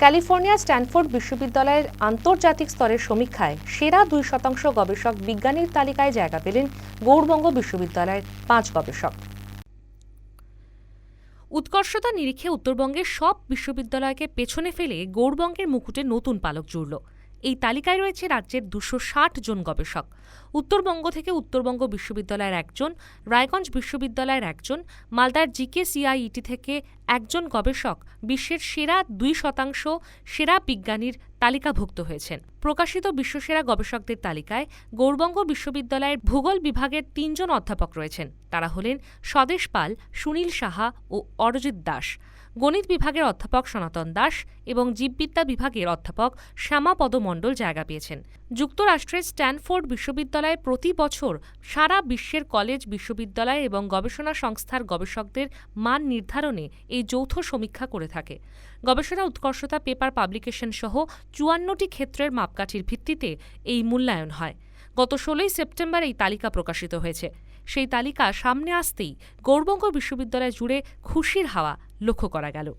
California Stanford বিশ্ববিদ্যালয়ের আন্তর্জাতিক স্তরের সমীক্ষায় সেরা দুই শতাংশ গবেষক বিজ্ঞানীর তালিকায় জায়গা পেলেন গৌড়বঙ্গ বিশ্ববিদ্যালয়ের পাঁচ গবেষক। উৎকর্ষতা নিরিখে উত্তরবঙ্গের সব বিশ্ববিদ্যালয়কে পেছনে ফেলে গৌড়বঙ্গের মুকুটে নতুন পালক জুড়ল। এই তালিকায় রয়েছে রাজ্যের দুশো ষাট জন গবেষক। উত্তরবঙ্গ থেকে উত্তরবঙ্গ বিশ্ববিদ্যালয়ের একজন, রায়গঞ্জ বিশ্ববিদ্যালয়ের একজন, মালদার জিকে সিআইইটি থেকে একজন গবেষক বিশ্বের সেরা দুই শতাংশ সেরা বিজ্ঞানীর তালিকাভুক্ত হয়েছেন। প্রকাশিত বিশ্বসেরা গবেষকদের তালিকায় গৌরবঙ্গ বিশ্ববিদ্যালয়ের ভূগোল বিভাগের তিনজন অধ্যাপক রয়েছেন। তারা হলেন স্বদেশ পাল, সুনীল সাহা ও অরজিৎ দাস। গণিত বিভাগের অধ্যাপক সনাতন দাস এবং জীববিদ্যা বিভাগের অধ্যাপক শ্যামাপদ মণ্ডল জায়গা পেয়েছেন। যুক্তরাষ্ট্রের স্ট্যানফোর্ড বিশ্ববিদ্যালয়ে প্রতি বছর সারা বিশ্বের কলেজ, বিশ্ববিদ্যালয় এবং গবেষণা সংস্থার গবেষকদের মান নির্ধারণে এই যৌথ সমীক্ষা করে থাকে। গবেষণা, উৎকর্ষতা পেপার পাবলিকেশন সহ চুয়ান্নটি ক্ষেত্রের মাপকাঠির ভিত্তিতে এই মূল্যায়ন হয়। গত ষোলোই সেপ্টেম্বর এই তালিকা প্রকাশিত হয়েছে। সেই তালিকা সামনে আসতেই গৌরবঙ্গ বিশ্ববিদ্যালয় জুড়ে খুশির হাওয়া লক্ষ্য করা গেল।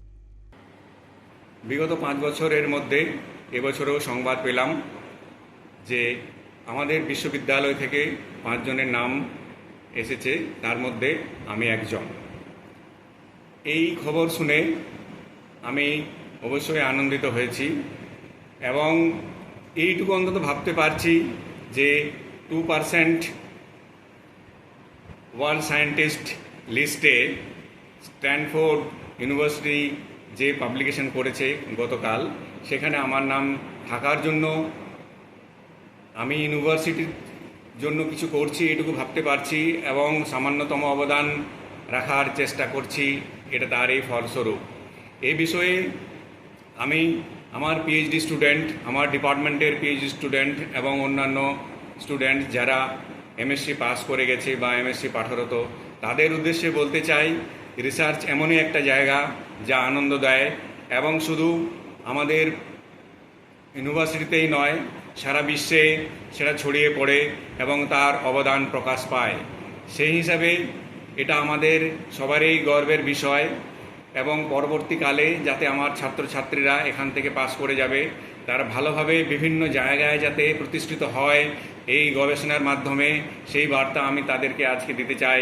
বিগত পাঁচ বছরের মধ্যে এবছরও সংবাদ পেলাম যে আমাদের বিশ্ববিদ্যালয় থেকে পাঁচজনের নাম এসেছে। তার মধ্যে আমি একজন। এই খবর শুনে আমি অবশ্যই আনন্দিত হয়েছি এবং এইটুকু অন্তত ভাবতে পারছি যে টু পারসেন্ট ওয়ার্ল্ড সায়েন্টিস্ট লিস্টে স্ট্যানফোর্ড ইউনিভার্সিটি যে পাবলিকেশন করেছে গতকাল, সেখানে আমার নাম থাকার জন্য আমি ইউনিভার্সিটির জন্য কিছু করছি এটুকু ভাবতে পারছি এবং সামান্যতম অবদান রাখার চেষ্টা করছি। এটা তারই ফলস্বরূপ। এই বিষয়ে আমি আমার পিএইচডি স্টুডেন্ট আমার ডিপার্টমেন্টের পিএইচডি স্টুডেন্ট এবং অন্যান্য স্টুডেন্ট যারা এমএসসি পাস করে গেছে বা এমএসসি পাঠরত, তাদের উদ্দেশ্যে বলতে চাই রিসার্চ এমনই একটা জায়গা যা আনন্দ দেয় এবং শুধু আমাদের ইউনিভার্সিটিতেই নয়, সারা বিশ্বে সেটা ছড়িয়ে পড়ে এবং তার অবদান প্রকাশ পায়। সেই হিসাবে এটা আমাদের সবারই গর্বের বিষয় এবং পরবর্তীকালে যাতে আমার ছাত্রছাত্রীরা এখান থেকে পাশ করে যাবে, তারা ভালোভাবে বিভিন্ন জায়গায় যাতে প্রতিষ্ঠিত হয় এই গবেষণার মাধ্যমে, সেই বার্তা আমি তাদেরকে আজকে দিতে চাই।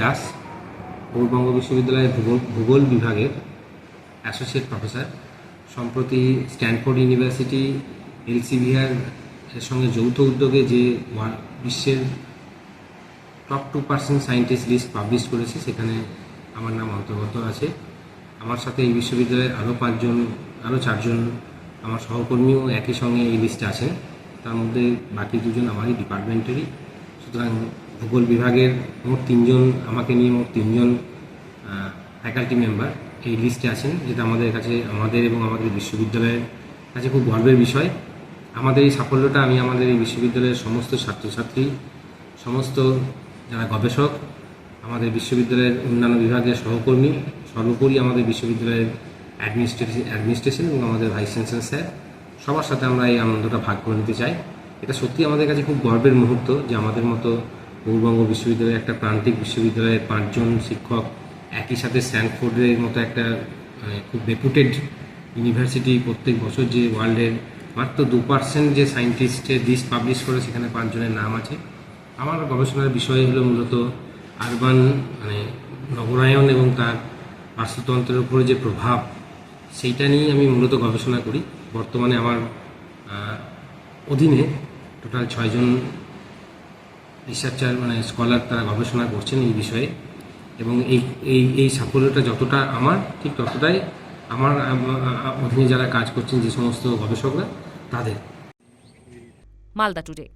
দাস, পূর্ববঙ্গ বিশ্ববিদ্যালয়ের ভূগোল ভূগোল বিভাগের অ্যাসোসিয়েট প্রফেসর সম্প্রতি স্ট্যানফোর্ড ইউনিভার্সিটি এলসিভিআর এর সঙ্গে যৌথ উদ্যোগে যে বিশ্বের top two percent scientist list publish করেছে, সেখানে আমার নাম অন্তর্গত আছে। আমার সাথে এই বিশ্ববিদ্যালয়ের আরও পাঁচজন আরও চারজন আমার সহকর্মীও একই সঙ্গে এই লিস্টে আছেন। তার মধ্যে বাকি দুজন আমারই ডিপার্টমেন্টেরই সুতরাং ভূগোল বিভাগের মোট তিনজন, আমাকে নিয়ে মোট তিনজন ফ্যাকাল্টি মেম্বার এই লিস্টে আছেন, যেটা আমাদের কাছে, আমাদের এবং আমাদের বিশ্ববিদ্যালয়ের কাছে খুব গর্বের বিষয়। আমাদের এই সাফল্যটা আমি আমাদের এই বিশ্ববিদ্যালয়ের সমস্ত ছাত্রছাত্রী, সমস্ত যারা গবেষক, আমাদের বিশ্ববিদ্যালয়ের অন্যান্য বিভাগের সহকর্মী, সর্বোপরি আমাদের বিশ্ববিদ্যালয়ের অ্যাডমিনিস্ট্রেশন অ্যাডমিনিস্ট্রেশন এবং আমাদের ভাইস চ্যান্সেলর স্যার সবার সাথে আমরা এই আনন্দটা ভাগ করে নিতে চাই। এটা সত্যি আমাদের কাছে খুব গর্বের মুহূর্ত যে আমাদের মতো পূর্ববঙ্গ বিশ্ববিদ্যালয়ের একটা প্রান্তিক বিশ্ববিদ্যালয়ের পাঁচজন শিক্ষক একই সাথে স্ট্যানফোর্ডের মতো একটা মানে খুব রেপুটেড ইউনিভার্সিটি প্রত্যেক বছর যে ওয়ার্ল্ডের মাত্র দু পার্সেন্ট যে সায়েন্টিস্টের লিস্ট পাবলিশ করে সেখানে পাঁচজনের নাম আছে। আমার গবেষণার বিষয় হলো মূলত আরবান মানে নগরায়ন এবং তার বাস্তুতন্ত্রের উপরে যে প্রভাব, সেইটা নিয়েই আমি মূলত গবেষণা করি। বর্তমানে আমার অধীনে টোটাল ছয়জন রিসার্চার মানে স্কলার তারা গবেষণা করছেন এই বিষয়ে এবং এই এই এই সাফল্যটা যতটা আমার, ঠিক ততটাই আমার অধীনে যারা কাজ করছেন যে সমস্ত গবেষকরা, তাদের। মালদা টুডে।